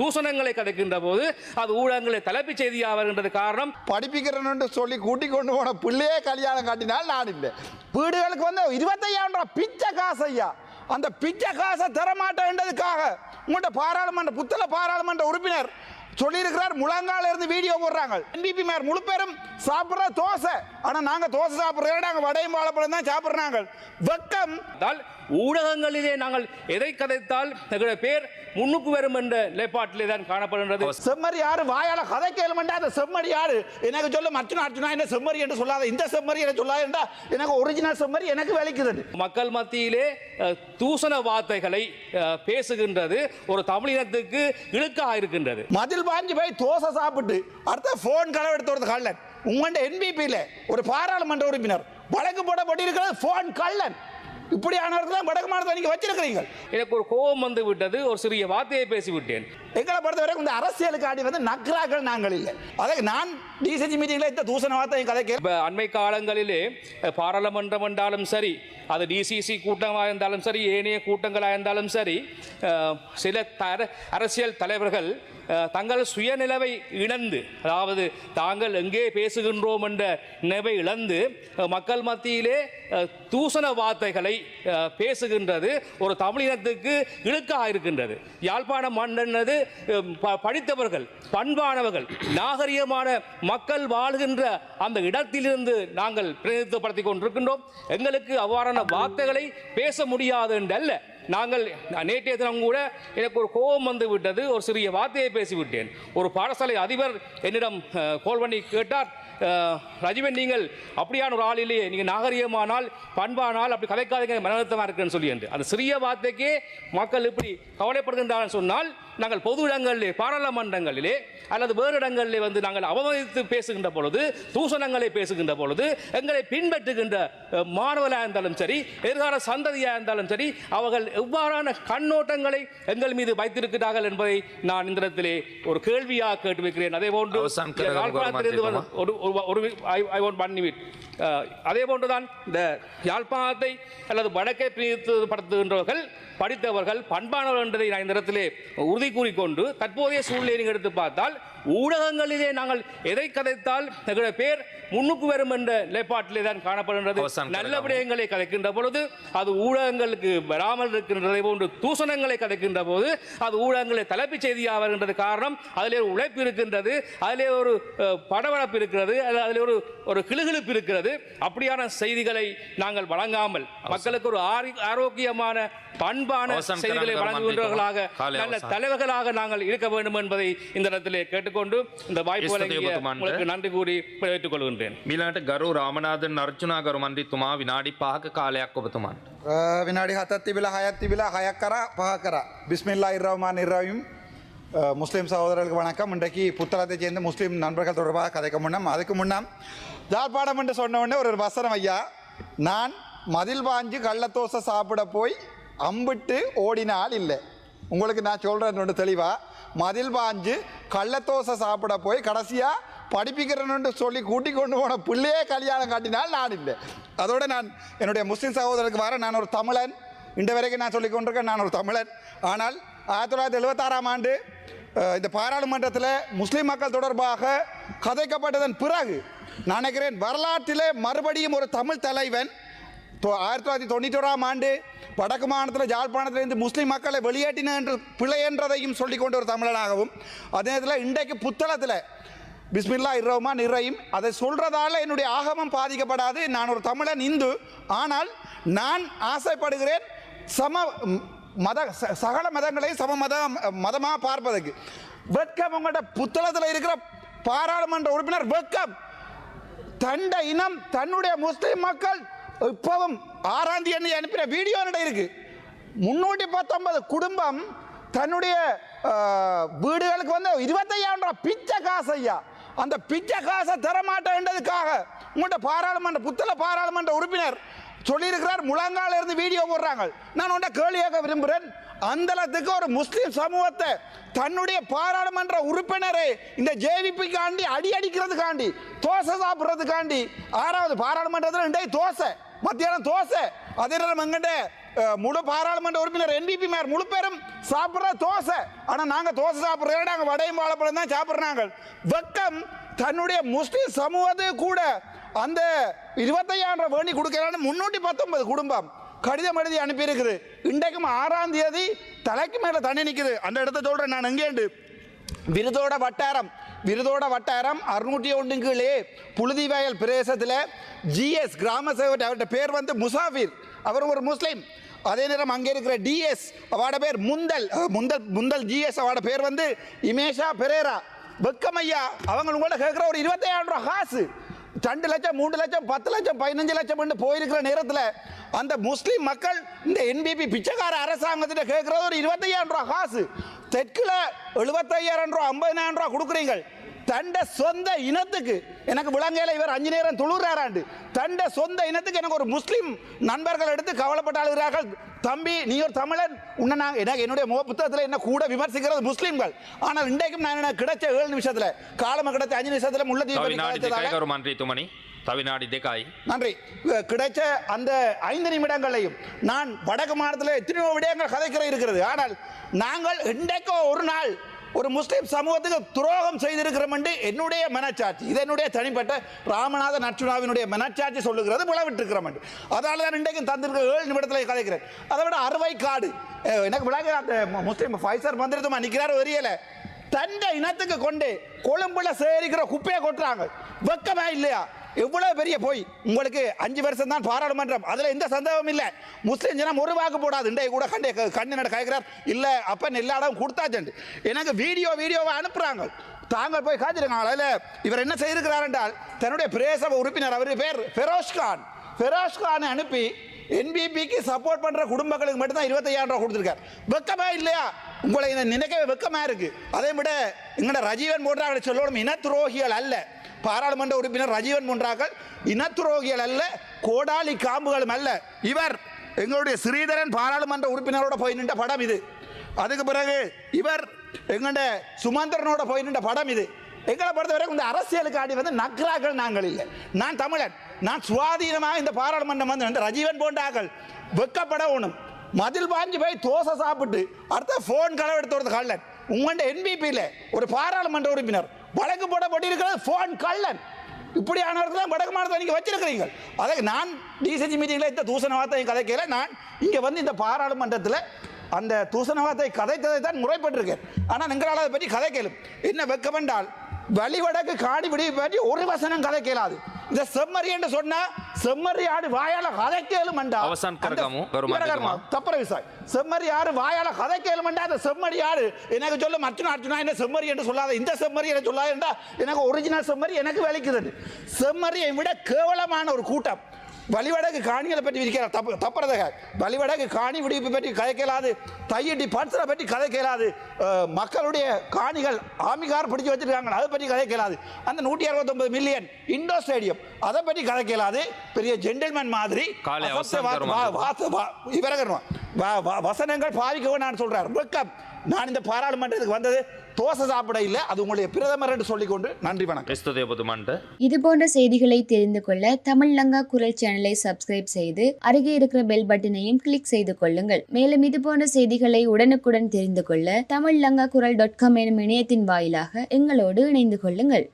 தூசணங்களை கதைக்கின்ற போது அது ஊடகங்களை தலைப்புச் செய்தியாக வருகின்றது காரணம். படிப்பிக்கிறேன்னு சொல்லி கூட்டி கொண்டு போன பிள்ளையே கல்யாணம் காட்டினால் நான் இல்லை. வீடுகளுக்கு வந்து இருபத்தையாயிரம் பிச்சை காசு ஐயா. அந்த பிச்சை காசை தரமாட்டேன்றதுக்காக உங்கள்கிட்ட பாராளுமன்ற புத்தள பாராளுமன்ற உறுப்பினர் சொல்லியிருக்கிறார். முழங்கால இருந்து வீடியோ போடுறாங்க. என்பிபி மேர் முழு பேரும் சாப்பிட்ற தோசை. ஆனால் நாங்கள் தோசை சாப்பிட்றோம். நாங்கள் வடையும் வாழைப்பழம் தான் சாப்பிட்றாங்க. வெக்கம். ஊடகங்களிலே நாங்கள் எதை கதைத்தால் எங்களுடைய பேர் முன்னுக்கு வரும் என்ற நிலைப்பாட்டிலே தான் காணப்படுகின்றது. செம்மறி யாரு? வாயால கதை கேளுமெண்டா அந்த செம்மறி யாரு? எனக்கு சொல்ல அர்ச்சுனா அர்ச்சுனா என்ன செம்மறி என்று சொல்லாத இந்த செம்மறி என்று சொல்லாதேண்டா எனக்கு ஒரிஜினல் செம்மறி எனக்கு வலிக்கிறது மக்கள் மத்தியிலே தூசண வார்த்தைகளை பேசுகின்றது ஒரு தமிழினத்துக்கு இழுக்காக இருக்கின்றது. மதில் பாஞ்சு போய் தோசை சாப்பிட்டு அடுத்த ஃபோன் களவு எடுத்து வரது கள்ளன். உங்கள்கிட்ட என்பிபியில் ஒரு பாராளுமன்ற உறுப்பினர் வழக்கு போடப்பட்டு இருக்கிறது ஃபோன் கள்ளன். இப்படியானவர்கள் தான் வடக்கு மாநிலத்தை நீங்க வச்சிருக்கிறீங்க எனக்கு ஒரு கோபம் வந்து விட்டது ஒரு சிறிய வார்த்தையை பேசிவிட்டேன். எங்களை பொறுத்தவரைக்கும் இந்த அரசியலுக்கு ஆடி வந்து நக்ராக்கள் நாங்கள் இல்லை. அதை நான் டிசிசி மீட்டிங்ல இந்த தூசண வார்த்தை கதை கேட்க இப்ப அண்மை காலங்களிலே பாராளுமன்றம் என்றாலும் சரி அது டிசிசி கூட்டமாக இருந்தாலும் சரி ஏனைய கூட்டங்களாக இருந்தாலும் சரி சில தர அரசியல் தலைவர்கள் தங்கள் சுயநிலவை இழந்து அதாவது தாங்கள் எங்கே பேசுகின்றோம் என்ற நினைவை இழந்து மக்கள் மத்தியிலே தூசண வார்த்தைகளை பேசுகின்றது ஒரு தமிழினத்துக்கு இழுக்காக இருக்கின்றது யாழ்ப்பாணம் மன்னது ப- படித்தவர்கள் பண்பானவர்கள் நாகரிகமான மக்கள் வாழ்கின்ற அந்த இடத்திலிருந்து நாங்கள் பிரதிநிதித்துவப்படுத்திக் கொண்டிருக்கின்றோம். எங்களுக்கு அவ்வாறான வார்த்தைகளை பேச முடியாது என்றல்ல நாங்கள் நேற்றைய தினம் கூட எனக்கு ஒரு கோபம் வந்து விட்டது ஒரு சிறிய வார்த்தையை பேசிவிட்டேன். ஒரு பாடசாலை அதிபர் என்னிடம் கோல் பண்ணி கேட்டார் ரஜிவன் நீங்கள் அப்படியான ஒரு ஆள் இல்லையே நீங்கள் நாகரிகமானால் பண்பானால் அப்படி கதைக்காதீங்க மனநிறுத்தமாக இருக்குன்னு சொல்லி என்று. அந்த சிறிய வார்த்தைக்கே மக்கள் இப்படி கவலைப்படுகின்றார்கள் சொன்னால் நாங்கள் பொது இடங்களிலே பாராளுமன்றங்களிலே அல்லது வேறு இடங்களிலே வந்து நாங்கள் அவமதித்து பேசுகின்ற பொழுது தூசணங்களை பேசுகின்ற பொழுது எங்களை பின்பற்றுகின்ற மாணவர்களாக இருந்தாலும் சரி எதிர்கால சந்ததியாக இருந்தாலும் சரி அவர்கள் எவ்வாறான கண்ணோட்டங்களை எங்கள் மீது வைத்திருக்கிறார்கள் என்பதை நான் இந்த இடத்திலே ஒரு கேள்வியாக கேட்டு வைக்கிறேன் அதே போன்று ஒரு ஒன் நிமிட் அதே போன்றுதான் இந்த யாழ்ப்பாணத்தை அல்லது வடக்கை பிரதிநிதித்துவப்படுத்துகின்றவர்கள் படித்தவர்கள் பண்பானவர்கள் என்பதை நான் இந்த இடத்திலே உறுதி கூறிக்கொண்டு தற்போதைய சூழ்நிலையை நீங்கள் எடுத்து பார்த்தால் ஊடகங்களிலே நாங்கள் எதை கதைத்தால் எங்களுடைய பேர் முன்னுக்கு வரும் என்ற நிலைப்பாட்டிலே தான் காணப்படுகின்றது. நல்ல. விடயங்களை கதைக்கின்ற பொழுது அது ஊடகங்களுக்கு வராமல் இருக்கின்றதை. போன்று தூசணங்களை கதைக்கின்ற போது அது ஊடகங்களை தலைப்புச் செய்தியாக வருகின்றது. காரணம் அதிலே ஒரு உழைப்பு இருக்கின்றது. அதிலே ஒரு படபடப்பு இருக்கிறது. அதிலே ஒரு ஒரு கிளுகிழுப்பு இருக்கிறது. இருக்கிறது அப்படியான செய்திகளை நாங்கள் வழங்காமல் மக்களுக்கு ஒரு ஆரோக்கியமான பண்பான செய்திகளை வழங்குகின்றவர்களாக நல்ல தலைவர்களாக நாங்கள் இருக்க வேண்டும் என்பதை இந்த இடத்திலே கேட்டுக்கொண்டு இந்த வாய்ப்பு உங்களுக்கு நன்றி கூறி விளைவித்துக் கொள்கின்றேன். மீளாட்டு கரு ராமநாதன் அர்ஜுனா கரு மன்றித்துமா வினாடி பாக காலையாக ஒப்புத்துமான் வினாடி ஹத்தத்தி விழா ஹயத்தி விழா ஹயக்கரா பகக்கரா. பிஸ்மில்லா இரவுமான் இரவும் முஸ்லீம் சகோதரர்களுக்கு வணக்கம். இன்றைக்கு புத்தளத்தை சேர்ந்த முஸ்லீம் நண்பர்கள் தொடர்பாக கதைக்க முன்னம் அதுக்கு முன்னம் ஜாழ்ப்பாணம் என்று சொன்ன உடனே ஒரு வசனம் ஐயா. நான் மதில் பாஞ்சு கள்ளத்தோசை சாப்பிட போய் அம்பிட்டு ஓடினால் இல்லை. உங்களுக்கு நான் சொல்கிறேன் ஒன்று தெளிவாக மதில் பாஞ்சு கள்ளத்தோசை சாப்பிட போய் கடைசியாக படிப்பிக்கிறேன்னு சொல்லி கூட்டி கொண்டு போன பிள்ளையே கல்யாணம் காட்டினால் நான் இல்லை. அதோடு நான் என்னுடைய முஸ்லீம் சகோதரருக்கு வர நான் ஒரு தமிழன். இன்று வரைக்கும் நான் சொல்லிக் கொண்டிருக்கேன் நான் ஒரு தமிழன். ஆனால் ஆயிரத்தி தொள்ளாயிரத்தி எழுபத்தாறாம் ஆண்டு இந்த பாராளுமன்றத்தில் முஸ்லீம் மக்கள் தொடர்பாக கதைக்கப்பட்டதன் பிறகு நான் நினைக்கிறேன் வரலாற்றிலே மறுபடியும் ஒரு தமிழ் தலைவன் தொ- ஆயிரத்தி தொள்ளாயிரத்தி தொண்ணூற்றோராம் ஆண்டு வடக்கு மாநிலத்தில் ஜாழ்ப்பாணத்திலிருந்து முஸ்லீம் மக்களை வெளியேற்றின என்று பிழை என்றதையும் சொல்லிக்கொண்டு ஒரு தமிழனாகவும் அதே நேரத்தில் இன்றைக்கு புத்தளத்தில் பிஸ்மில்லா இர்ரஹ்மான் நிறையும் அதை சொல்கிறதால என்னுடைய ஆகமம் பாதிக்கப்படாது. நான் ஒரு தமிழன் இந்து. ஆனால் நான் ஆசைப்படுகிறேன் சம மத ச- சகல மதங்களையும் சம மத மதமாக பார்ப்பதற்கு. வெட்கம் உங்கள்கிட்ட புத்தளத்தில் இருக்கிற பாராளுமன்ற உறுப்பினர் வெட்கம். தண்ட இனம் தன்னுடைய முஸ்லிம் மக்கள் இப்பவும் ஆறாம் தேதி அனுப்பின வீடியோ என்னிடம் இருக்கு. முன்னூற்றி பத்தொன்பது குடும்பம் தன்னுடைய வீடுகளுக்கு வந்து இருபத்தையாயிரம் பிச்சை காசு ஐயா. அந்த பிச்சை காசை தரமாட்டேன்றதுக்காக உங்கள்கிட்ட பாராளுமன்ற புத்தள பாராளுமன்ற உறுப்பினர் சொல்லியிருக்கிறார் முழங்கால இருந்து வீடியோ போடுறாங்க. நான் உன்ட்ட கேள்வியாக விரும்புகிறேன். அந்தளத்துக்கு ஒரு முஸ்லீம் சமூகத்தை தன்னுடைய பாராளுமன்ற உறுப்பினரை இந்த ஜேவிபிக்காண்டி அடி அடிக்கிறதுக்காண்டி தோசை சாப்பிட்றதுக்காண்டி ஆறாவது பாராளுமன்றத்தில் இன்றைய தோசை மத்தியானம் தோசை. அதே நேரம் எங்கிட்ட முழு பாராளுமன்ற உறுப்பினர் என்பிபி மேர் முழு பேரும் சாப்பிட்ற தோசை. ஆனால் நாங்கள் தோசை சாப்பிட்றோம் நாங்கள் வடையும் வாழைப்பழம் தான் சாப்பிட்றாங்க வெக்கம் தன்னுடைய முஸ்லீம் சமூகத்துக்கு கூட அந்த இருபத்தையாயிரம் வேண்டி கொடுக்கலான்னு முன்னூற்றி பத்தொன்பது குடும்பம் கடிதம் எழுதி அனுப்பியிருக்குது. இன்றைக்கும் ஆறாம் தேதி தலைக்கு மேலே தண்ணி நிற்குது அந்த இடத்த சொல்கிறேன் நான் எங்கேண்டு? விருதோட வட்டாரம் விருதோட வட்டாரம் அறுநூற்றி ஒன்று கீழே புழுதிவயல் பிரதேசத்தில் ஜிஎஸ் கிராம சேவர் அவர்கிட்ட பேர் வந்து முசாஃபிர். அவர் ஒரு முஸ்லீம். அதே நேரம் அங்கே இருக்கிற டிஎஸ் அவட பேர் முந்தல். முந்தல் முந்தல் ஜிஎஸ் அவட பேர் வந்து இமேஷா பெரேரா. வெக்கமையா? அவங்க உங்கள்ட்ட கேட்குற ஒரு இருபத்தையாயிரம் ரூபா காசு. ரெண்டு லட்சம் மூன்று லட்சம் பத்து லட்சம் பதினஞ்சு லட்சம் போயிருக்கிற நேரத்தில் அந்த முஸ்லீம் மக்கள் இந்த என்பிபி பிச்சைக்கார அரசாங்கத்திட்ட கேட்குறது ஒரு இருபத்தையாயிரம் ரூபா காசு. தெற்குல எழுபத்தையாயிரம் ரூபா ஐம்பதினாயிரம் ரூபா கொடுக்குறீங்க தண்ட சொந்த இனத்துக்கு எனக்கு விலங்கையில் இவர் அஞ்சு நேரம் துளுறாராண்டு தண்ட சொந்த இனத்துக்கு எனக்கு ஒரு முஸ்லீம் நண்பர்கள் எடுத்து கவலைப்பட்டு அழுகிறார்கள். தம்பி நீ ஒரு தமிழன். உன்னை நான் எனக்கு என்னுடைய முக புத்தகத்தில் என்ன கூட விமர்சிக்கிறது முஸ்லீம்கள். ஆனால் இன்றைக்கும் நான் என்ன கிடைச்ச ஏழு நிமிஷத்தில் காலமாக கிடைச்ச அஞ்சு நிமிஷத்தில் முள்ளத்தீவு தவிநாடி தேக்காய் நன்றி. கிடைச்ச அந்த ஐந்து நிமிடங்களையும் நான் வடக்கு மாநிலத்தில் எத்தனையோ விடயங்கள் கதைக்கிற இருக்கிறது. ஆனால் நாங்கள் இன்றைக்கோ ஒரு நாள் ஒரு முஸ்லீம் சமூகத்துக்கு துரோகம் செய்திருக்கிறோம் என்று என்னுடைய மனச்சாட்சி. இது என்னுடைய தனிப்பட்ட ராமநாத நச்சுனாவினுடைய மனச்சாட்சி சொல்லுகிறது புலவிட்டிருக்கிறோம் என்று அதனால தான் இன்றைக்கும் தந்திருக்கிற ஏழு நிமிடத்தில் கதைக்கிறேன். அதை விட அறுவை காடு. எனக்கு விளங்க அந்த முஸ்லீம் ஃபைசர் மந்திரத்துமா நிற்கிறார் வரியலை தந்த இனத்துக்கு கொண்டு கொழும்புல சேரிக்கிற குப்பையை கொட்டுறாங்க. வெக்கமா இல்லையா? எவ்வளவு பெரிய போய் உங்களுக்கு அஞ்சு வருஷம் தான் பாராளுமன்றம். அதுல எந்த சந்தேகமும் இல்ல. முஸ்லிம் ஜனம் ஒரு வாக்கு போடாது. இன்றைய கூட கண்டே கண்ணு நட கேட்கிறார் இல்ல அப்ப எல்லா இடம் கொடுத்தாச்சு எனக்கு வீடியோ வீடியோவை அனுப்புறாங்க. தாங்கள் போய் காத்திருக்காங்க அதில் இவர் என்ன செய்திருக்கிறார் என்றால் தன்னுடைய பிரேச உறுப்பினர் அவர் பேர் ஃபெரோஸ் கான். கானை அனுப்பி என்பிபிக்கு சப்போர்ட் பண்ற குடும்பங்களுக்கு மட்டும்தான் இருபத்தையாயிரம் ரூபா கொடுத்துருக்காரு. வெக்கமா இல்லையா? உங்களை நினைக்கவே வெக்கமா இருக்கு. அதை விட எங்கட ரஜீவன் போன்றார்கள் சொல்லணும். இன துரோகிகள் அல்ல. பாராளுமன்ற உறுப்பினர் ரஜீவன் போன்றார்கள் இன துரோகிகள் அல்ல கோடாலி காம்புகளும் அல்ல. இவர் எங்களுடைய ஸ்ரீதரன் பாராளுமன்ற உறுப்பினரோட போய் நின்ற படம் இது. அதுக்கு பிறகு இவர் எங்கள்ட சுமந்திரனோட போய் நின்ற படம் இது. எங்களை பொறுத்தவரை இந்த அரசியலுக்கு ஆடி வந்து நக்ராக்கள் நாங்கள் இல்லை. நான் தமிழன். நான் சுவாதீனமாக இந்த பாராளுமன்றம் வந்து இந்த ரஜீவன் போன்றார்கள் வெக்கப்பட ஒன்றும் மதில் பாஞ்சு போய் தோசை சாப்பிட்டு அடுத்த ஃபோன் களவு எடுத்து வரது கள்ளன். உங்கள்கிட்ட என்பிபியில் ஒரு பாராளுமன்ற உறுப்பினர். வழக்கு போடப்பட்டிருக்கிறது ஃபோன் கள்ளன். இப்படியானவர்கள் தான் வடக்கு மாநிலத்தை நீங்கள் வச்சிருக்கிறீங்க. அதை நான் டிசிஜி மீட்டிங்கில் இந்த தூசண வார்த்தையை கதைக்கல. நான் இங்கே வந்து இந்த பாராளுமன்றத்தில் அந்த தூசண வார்த்தை கதைத்ததை தான் முறைப்பட்டிருக்கேன். ஆனால் எங்களால் அதை பற்றி கதை கேளும் என்ன வெக்கமென்றால் வழிவடக்கு காடி விடி பற்றி ஒரு வசனம் கதை கேளாது. இந்த செம்மறி என்று சொன்னா செம்மறி ஆடு வாயால கதைக்கேலும் அவசான் கரகமும் தப்பர விசாய். செம்மறி ஆடு வாயால கதைக்கேலும் அந்த செம்மறி ஆடு. எனக்கு சொல்ல அர்ஜுனா அர்ஜுனா என்ன செம்மறி என்று சொல்லாத இந்த செம்மறி என்ன சொல்லாத எனக்கு ஒரிஜினல் செம்மறி எனக்கு விளைக்குது செம்மறியை விட கேவலமான ஒரு கூட்டம். வழிவடக்கு காணிகளை பற்றி விதிக்கிறார். தப்பு தப்புறதாக. வழிவடக்கு காணி விடுவிப்பு பற்றி கதை கேளாது. தையட்டி பட்சரை பற்றி கதை கேளாது. மக்களுடைய காணிகள் ஆமிகார் பிடிச்சு வச்சிருக்காங்க. அதை பற்றி கதை கேளாது. அந்த நூற்றி அறுபத்தொன்பது மில்லியன் இண்டோ ஸ்டேடியம் அதை பற்றி கதை கேளாது. பெரிய ஜென்டில்மேன் மாதிரி வா- வசனங்கள் பாவிக்கவும் நான் சொல்றார். வெக்கம் நான் இந்த பாராளுமன்றத்துக்கு வந்தது தோசை சாப்பிட இல்லை அது உங்களுடைய பிரதமர் என்று சொல்லிக்கொண்டு நன்றி வணக்கம். இது போன்ற செய்திகளை தெரிந்து கொள்ள தமிழ் லங்கா குரல் சேனலை சப்ஸ்கிரைப் செய்து அருகே இருக்கிற பெல் பட்டனையும் கிளிக் செய்து கொள்ளுங்கள். மேலும் இது போன்ற செய்திகளை உடனுக்குடன் தெரிந்து கொள்ள தமிழ் லங்கா குரல் டாட் காம் எனும் இணையத்தின் வாயிலாக எங்களோடு இணைந்து கொள்ளுங்கள்.